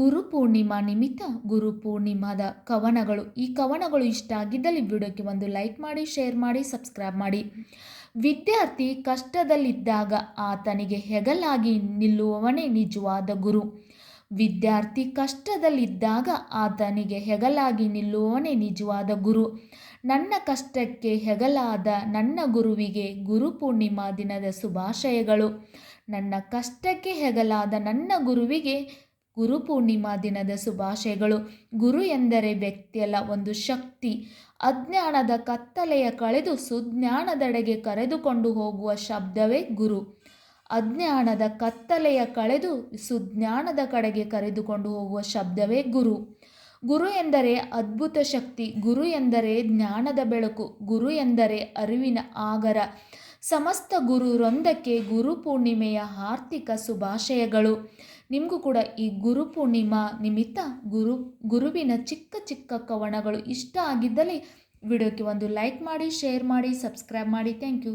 ಗುರು ಪೂರ್ಣಿಮಾ ನಿಮಿತ್ತ ಗುರು ಪೂರ್ಣಿಮಾದ ಕವನಗಳು. ಈ ಕವನಗಳು ಇಷ್ಟ ಆಗಿದ್ದಲ್ಲಿ ವಿಡಿಯೋಕ್ಕೆ ಒಂದು ಲೈಕ್ ಮಾಡಿ, ಶೇರ್ ಮಾಡಿ, ಸಬ್ಸ್ಕ್ರೈಬ್ ಮಾಡಿ. ವಿದ್ಯಾರ್ಥಿ ಕಷ್ಟದಲ್ಲಿದ್ದಾಗ ಆತನಿಗೆ ಹೆಗಲಾಗಿ ನಿಲ್ಲುವವನೇ ನಿಜವಾದ ಗುರು. ವಿದ್ಯಾರ್ಥಿ ಕಷ್ಟದಲ್ಲಿದ್ದಾಗ ಆತನಿಗೆ ಹೆಗಲಾಗಿ ನಿಲ್ಲುವವನೇ ನಿಜವಾದ ಗುರು. ನನ್ನ ಕಷ್ಟಕ್ಕೆ ಹೆಗಲಾದ ನನ್ನ ಗುರುವಿಗೆ ಗುರು ಪೂರ್ಣಿಮಾ ದಿನದ ಶುಭಾಶಯಗಳು. ನನ್ನ ಕಷ್ಟಕ್ಕೆ ಹೆಗಲಾದ ನನ್ನ ಗುರುವಿಗೆ ಗುರು ಪೂರ್ಣಿಮಾ ದಿನದ ಶುಭಾಶಯಗಳು. ಗುರು ಎಂದರೆ ವ್ಯಕ್ತಿಯಲ್ಲ, ಒಂದು ಶಕ್ತಿ. ಅಜ್ಞಾನದ ಕತ್ತಲೆಯ ಕಳೆದು ಸುಜ್ಞಾನದೆಡೆಗೆ ಕರೆದುಕೊಂಡು ಹೋಗುವ ಶಬ್ದವೇ ಗುರು. ಅಜ್ಞಾನದ ಕತ್ತಲೆಯ ಕಳೆದು ಸುಜ್ಞಾನದ ಕಡೆಗೆ ಕರೆದುಕೊಂಡು ಹೋಗುವ ಶಬ್ದವೇ ಗುರು. ಗುರು ಎಂದರೆ ಅದ್ಭುತ ಶಕ್ತಿ, ಗುರು ಎಂದರೆ ಜ್ಞಾನದ ಬೆಳಕು, ಗುರು ಎಂದರೆ ಅರಿವಿನ ಆಗರ. ಸಮಸ್ತ ಗುರು ರೊಂದಕ್ಕೆ ಗುರು ಪೂರ್ಣಿಮೆಯ ಆರ್ಥಿಕ ಶುಭಾಶಯಗಳು. ನಿಮಗೂ ಕೂಡ ಈ ಗುರು ಪೂರ್ಣಿಮಾ ನಿಮಿತ್ತ ಗುರು, ಗುರುವಿನ ಚಿಕ್ಕ ಚಿಕ್ಕ ಕವನಗಳು ಇಷ್ಟ ಆಗಿದ್ದಲ್ಲಿ ವಿಡಿಯೋಕ್ಕೆ ಒಂದು ಲೈಕ್ ಮಾಡಿ, ಶೇರ್ ಮಾಡಿ, ಸಬ್ಸ್ಕ್ರೈಬ್ ಮಾಡಿ. Thank you.